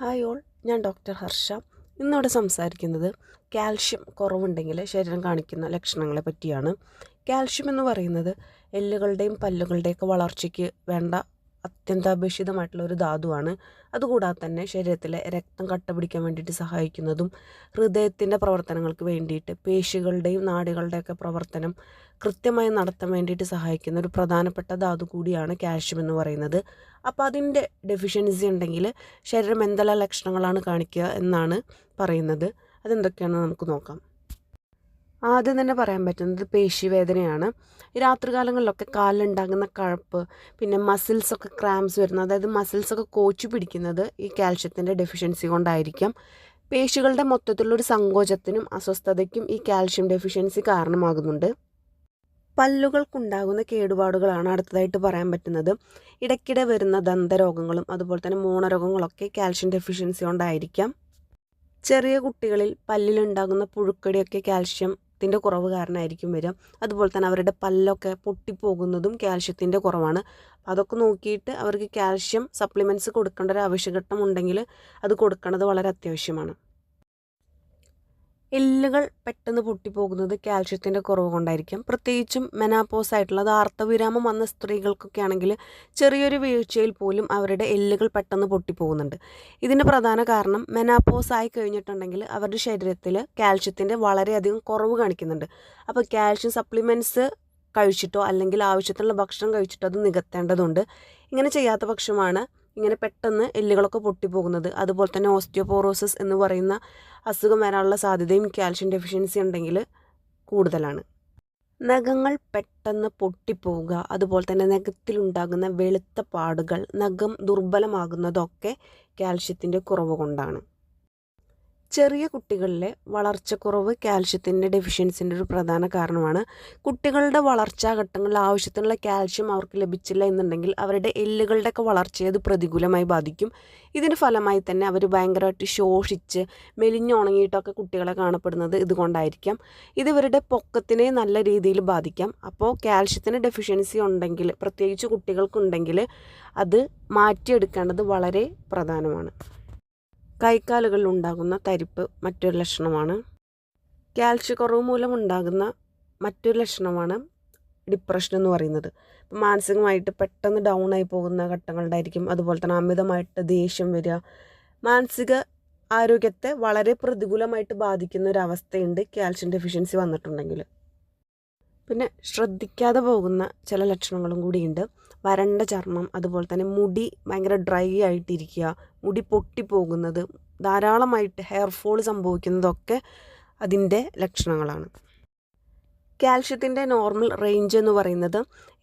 Hi all ഞാൻ doctor Harsha. ഇന്നിവിടെ സംസാരിക്കുന്നത് കാൽഷ്യം കുറവുണ്ടെങ്കിൽ ശരീരം കാണിക്കുന്ന ലക്ഷണങ്ങളെ പറ്റിയാണ്. കാൽഷ്യം എന്ന് പറയുന്നത് എല്ലുകളുടെയും പല്ലുകളുടെയൊക്കെ വളർച്ചയ്ക്ക് വേണ്ട അത്യന്താപേക്ഷിതമായിട്ടുള്ള ഒരു ധാതുവാണ്. അതുകൂടാതെ തന്നെ ശരീരത്തിലെ രക്തം കട്ട പിടിക്കാൻ വേണ്ടിയിട്ട് സഹായിക്കുന്നതും ഹൃദയത്തിന്റെ പ്രവർത്തനങ്ങൾക്ക് വേണ്ടിയിട്ട് പേശികളുടെയും നാഡികളുടെയൊക്കെ പ്രവർത്തനം കൃത്യമായി നടത്താൻ വേണ്ടിയിട്ട് സഹായിക്കുന്ന ഒരു പ്രധാനപ്പെട്ട ധാതു കൂടിയാണ് കാൽഷ്യം എന്ന് പറയുന്നത്. അപ്പോൾ അതിന്റെ ഡെഫിഷ്യൻസി ഉണ്ടെങ്കിൽ ശരീരം എന്തെല്ലാം ലക്ഷണങ്ങളാണ് കാണിക്കുക എന്നാണ് പറയുന്നത്. അതെന്തൊക്കെയാണെന്ന് നമുക്ക് നോക്കാം. ആദ്യം തന്നെ പറയാൻ പറ്റുന്നത് പേശിവേദനയാണ്. രാത്രികാലങ്ങളിലൊക്കെ കാലിലുണ്ടാകുന്ന കഴപ്പ് പിന്നെ മസിൽസൊക്കെ ക്രാംസ് വരുന്നത് അതായത് മസിൽസൊക്കെ കോച്ചു പിടിക്കുന്നത് ഈ കാൽഷ്യത്തിന്റെ ഡെഫിഷ്യൻസി കൊണ്ടായിരിക്കാം. പേശികളുടെ മൊത്തത്തിലുള്ളൊരു സങ്കോചത്തിനും അസ്വസ്ഥതയ്ക്കും ഈ കാൽഷ്യം ഡെഫിഷ്യൻസി കാരണമാകുന്നുണ്ട്. പല്ലുകൾക്കുണ്ടാകുന്ന കേടുപാടുകളാണ് അടുത്തതായിട്ട് പറയാൻ പറ്റുന്നത്. ഇടയ്ക്കിടെ വരുന്ന ദന്തരോഗങ്ങളും അതുപോലെ തന്നെ മൂണരോഗങ്ങളൊക്കെ കാൽഷ്യം ഡെഫിഷ്യൻസി കൊണ്ടായിരിക്കാം. ചെറിയ കുട്ടികളിൽ പല്ലിലുണ്ടാകുന്ന പുഴുക്കടിയൊക്കെ കാൽഷ്യത്തിന്റെ കുറവ് കാരണമായിരിക്കും വരിക. അതുപോലെ തന്നെ അവരുടെ പല്ലൊക്കെ പൊട്ടിപ്പോകുന്നതും കാൽഷ്യത്തിന്റെ കുറവാണ്. അതൊക്കെ നോക്കിയിട്ട് അവർക്ക് കാൽഷ്യം സപ്ലിമെന്റ്സ് കൊടുക്കേണ്ട ഒരു ആവശ്യഘട്ടം ഉണ്ടെങ്കിൽ അത് കൊടുക്കേണ്ടത് വളരെ അത്യാവശ്യമാണ്. എല്ലുകൾ പെട്ടെന്ന് പൊട്ടിപ്പോകുന്നത് കാൽഷ്യത്തിന്റെ കുറവ് കൊണ്ടായിരിക്കും പ്രത്യേകിച്ചും മെനാപ്പോസ് ആയിട്ടുള്ള അത് ആർത്തവിരാമം വന്ന സ്ത്രീകൾക്കൊക്കെ ആണെങ്കിൽ ചെറിയൊരു വീഴ്ചയിൽ പോലും അവരുടെ എല്ലുകൾ പെട്ടെന്ന് പൊട്ടിപ്പോകുന്നുണ്ട്. ഇതിന്റെ പ്രധാന കാരണം മെനാപ്പോസ് ആയി കഴിഞ്ഞിട്ടുണ്ടെങ്കിൽ അവരുടെ ശരീരത്തിൽ കാൽഷ്യത്തിന്റെ വളരെയധികം കുറവ് കാണിക്കുന്നുണ്ട്. അപ്പോൾ കാൽഷ്യം സപ്ലിമെന്റ്സ് കഴിച്ചിട്ടോ അല്ലെങ്കിൽ ആവശ്യത്തിനുള്ള ഭക്ഷണം കഴിച്ചിട്ടോ അത് നികത്തേണ്ടതുണ്ട്. ഇങ്ങനെ ചെയ്യാത്ത പക്ഷമാണ് ഇങ്ങനെ പെട്ടെന്ന് എല്ലുകളൊക്കെ പൊട്ടിപ്പോകുന്നത്. അതുപോലെ തന്നെ ഓസ്റ്റിയോപോറോസിസ് എന്ന് പറയുന്ന അസുഖം വരാനുള്ള സാധ്യതയും കാൽഷ്യം ഡെഫിഷ്യൻസി ഉണ്ടെങ്കിൽ കൂടുതലാണ്. നഖങ്ങൾ പെട്ടെന്ന് പൊട്ടിപ്പോവുക അതുപോലെ തന്നെ നഖത്തിലുണ്ടാകുന്ന വെളുത്ത പാടുകൾ നഖം ദുർബലമാകുന്നതൊക്കെ കാൽഷ്യത്തിന്റെ കുറവ് കൊണ്ടാണ്. ചെറിയ കുട്ടികളിലെ വളർച്ചക്കുറവ് കാൽഷ്യത്തിന്റെ ഡെഫിഷ്യൻസിന്റെ ഒരു പ്രധാന കാരണമാണ്. കുട്ടികളുടെ വളർച്ചാ ഘട്ടങ്ങളിൽ ആവശ്യത്തിനുള്ള കാൽഷ്യം അവർക്ക് ലഭിച്ചില്ല എന്നുണ്ടെങ്കിൽ അവരുടെ എല്ലുകളുടെയൊക്കെ വളർച്ചയെ അത് പ്രതികൂലമായി ബാധിക്കും. ഇതിന് ഫലമായി തന്നെ അവർ ഭയങ്കരമായിട്ട് ശോഷിച്ച് മെലിഞ്ഞുണങ്ങിയിട്ടൊക്കെ കുട്ടികളെ കാണപ്പെടുന്നത് ഇതുകൊണ്ടായിരിക്കാം. ഇത് പൊക്കത്തിനെ നല്ല രീതിയിൽ ബാധിക്കാം. അപ്പോൾ കാൽഷ്യത്തിന് ഡെഫിഷ്യൻസി ഉണ്ടെങ്കിൽ പ്രത്യേകിച്ച് കുട്ടികൾക്കുണ്ടെങ്കിൽ അത് മാറ്റിയെടുക്കേണ്ടത് വളരെ പ്രധാനമാണ്. കൈക്കാലുകളിൽ ഉണ്ടാകുന്ന തരിപ്പ് മറ്റൊരു ലക്ഷണമാണ്. കാൽഷ്യക്കുറവ് മൂലം ഉണ്ടാകുന്ന മറ്റൊരു ലക്ഷണമാണ് ഡിപ്രഷൻ എന്ന് പറയുന്നത്. മാനസികമായിട്ട് പെട്ടെന്ന് ഡൗൺ ആയി പോകുന്ന ഘട്ടങ്ങളുണ്ടായിരിക്കും. അതുപോലെ തന്നെ അമിതമായിട്ട് ദേഷ്യം വരിക. മാനസിക ആരോഗ്യത്തെ വളരെ പ്രതികൂലമായിട്ട് ബാധിക്കുന്ന ഒരു അവസ്ഥയുണ്ട് കാൽഷ്യം ഡെഫിഷ്യൻസി വന്നിട്ടുണ്ടെങ്കിൽ. പിന്നെ ശ്രദ്ധിക്കാതെ പോകുന്ന ചില ലക്ഷണങ്ങളും കൂടിയുണ്ട്. വരണ്ട ചർമ്മം അതുപോലെ തന്നെ മുടി ഭയങ്കര ഡ്രൈ ആയിട്ടിരിക്കുക മുടി പൊട്ടിപ്പോകുന്നത് ധാരാളമായിട്ട് ഹെയർ ഫോൾ സംഭവിക്കുന്നതൊക്കെ അതിന്റെ ലക്ഷണങ്ങളാണ്. കാൽഷ്യത്തിന്റെ നോർമൽ റേഞ്ച് എന്ന് പറയുന്നത്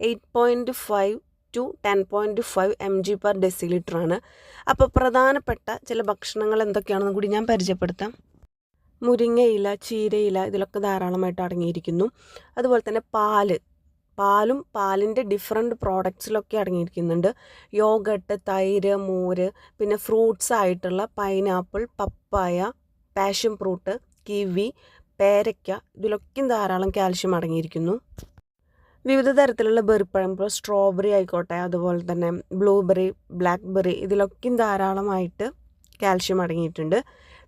eight point five to ten point five M G per ഡെസിലിറ്ററാണ് അപ്പോൾ പ്രധാനപ്പെട്ട ചില ഭക്ഷണങ്ങൾ എന്തൊക്കെയാണെന്നും കൂടി ഞാൻ പരിചയപ്പെടുത്താം. മുരിങ്ങയില ചീരയില ഇതിലൊക്കെ ധാരാളമായിട്ട് അടങ്ങിയിരിക്കുന്നു. അതുപോലെ തന്നെ പാൽ. പാലും പാലിന്റെ ഡിഫറെന്റ് പ്രോഡക്ട്സിലൊക്കെ അടങ്ങിയിരിക്കുന്നുണ്ട്. യോഗട്ട് തൈര് മോര് പിന്നെ ഫ്രൂട്ട്സ് ആയിട്ടുള്ള pineapple papaya passion fruit kiwi പേരയ്ക്ക ഇതിലൊക്കെയും ധാരാളം കാൽഷ്യം അടങ്ങിയിരിക്കുന്നു. വിവിധ തരത്തിലുള്ള ബെറിപ്പഴം ഇപ്പോൾ സ്ട്രോബെറി ആയിക്കോട്ടെ അതുപോലെ തന്നെ ബ്ലൂബെറി ബ്ലാക്ക്ബെറി ഇതിലൊക്കെയും ധാരാളമായിട്ട് കാൽഷ്യം അടങ്ങിയിട്ടുണ്ട്.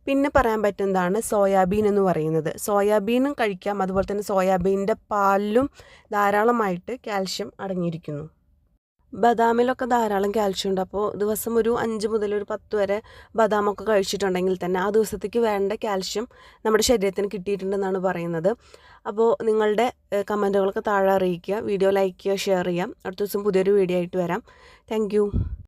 പിന്നെ പറയാൻ പറ്റുന്നതാണ് സോയാബീൻ എന്ന് പറയുന്നത്. സോയാബീനും കഴിക്കാം. അതുപോലെ തന്നെ സോയാബീന്റെ പാലിലും ധാരാളമായിട്ട് കാൽഷ്യം അടങ്ങിയിരിക്കുന്നു. ബദാമിലൊക്കെ ധാരാളം കാൽഷ്യം ഉണ്ട്. അപ്പോൾ ദിവസം ഒരു അഞ്ച് മുതൽ ഒരു പത്ത് വരെ ബദാമൊക്കെ കഴിച്ചിട്ടുണ്ടെങ്കിൽ തന്നെ ആ ദിവസത്തേക്ക് വേണ്ട കാൽഷ്യം നമ്മുടെ ശരീരത്തിന് കിട്ടിയിട്ടുണ്ടെന്നാണ് പറയുന്നത്. അപ്പോൾ നിങ്ങളുടെ കമന്റുകളൊക്കെ താഴെ അറിയിക്കുക. വീഡിയോ ലൈക്ക് ചെയ്യുക ഷെയർ ചെയ്യാം അടുത്ത ദിവസം പുതിയൊരു വീഡിയോ ആയിട്ട് വരാം. താങ്ക്